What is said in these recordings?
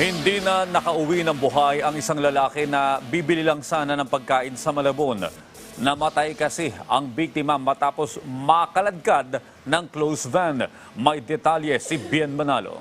Hindi na nakauwi ng buhay ang isang lalaki na bibili lang sana ng pagkain sa Malabon. Namatay kasi ang biktima matapos makaladkad ng close van. May detalye si Bien Manalo.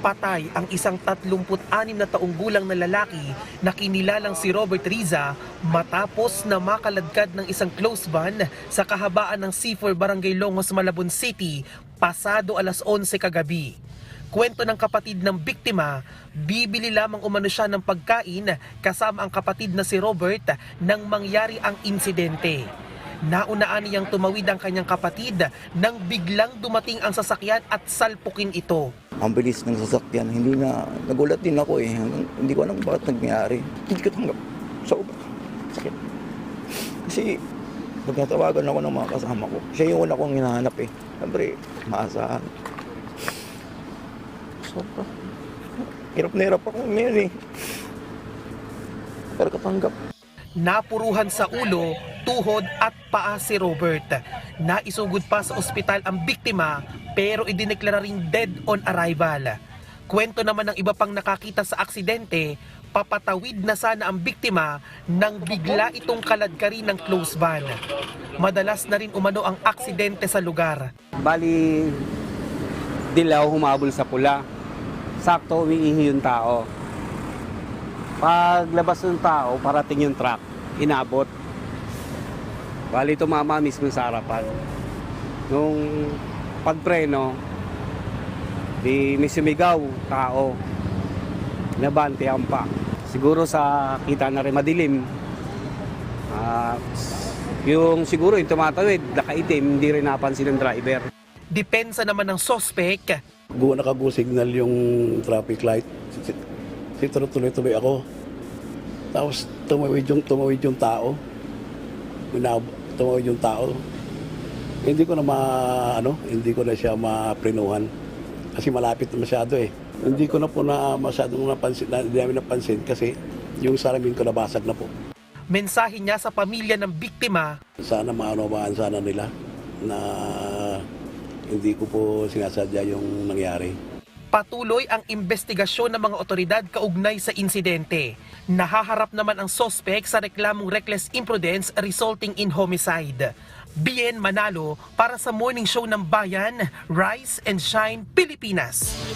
patay ang isang 36 na taong gulang na lalaki na kinilalang si Robert Riza matapos na makaladkad ng isang close van sa kahabaan ng C4 Barangay Longos, Malabon City pasado alas 11 kagabi. Kwento ng kapatid ng biktima, bibili lamang umano siya ng pagkain kasama ang kapatid na si Robert nang mangyari ang insidente. Naunaan niyang tumawid ang kanyang kapatid nang biglang dumating ang sasakyan at salpukin ito. Ang bilis ng sasakyan, hindi na, nagulat din ako eh. Hindi ko alam bakit nangyari. Hindi ko tanggap. Sobra. Sakit. Kasi, nagtatawagan ako ng mga kasama ko. Siya yung una kong hinahanap eh. Siyempre, maasahan. Sobra. Hirap na hirap ako ngayon eh. Pero katanggap. Napuruhan sa ulo, tuhod at paa si Robert. Naisugod pa sa ospital ang biktima pero idineklara ring dead on arrival. Kwento naman ng iba pang nakakita sa aksidente, papatawid na sana ang biktima nang bigla itong kaladkari ng close van. Madalas na rin umano ang aksidente sa lugar. Bali, dilaw humabol sa pula. Sakto umiihi yung tao. Paglabas ng tao, parating yung truck, inabot. Bali, tumama mismo sa harapan. Nung pagpreno, di may sumigaw, tao. Nabante ang pa. Siguro sa kita na rin madilim. Ah, yung siguro yung tumatawid, nakaitim, hindi rin napansin ng driver. Depensa naman ng sospek, Gu nakago signal yung traffic light. Si tuloy-tuloy ako. Tapos tumawid yung tumawid yung tao. Minab tumawid yung tao. Hindi ko na ma ano, hindi ko na siya maprenuhan kasi malapit na masyado eh. Hindi ko na po na masyadong napansin, na, hindi namin napansin kasi yung salamin ko nabasag na po. mensahe niya sa pamilya ng biktima Sana maunawaan sana nila na hindi ko po sinasadya yung nangyari. Patuloy ang investigasyon ng mga otoridad kaugnay sa insidente. Nahaharap naman ang sospek sa reklamong reckless imprudence resulting in homicide. Bien Manalo para sa morning show ng Bayan, Rise and Shine, Pilipinas.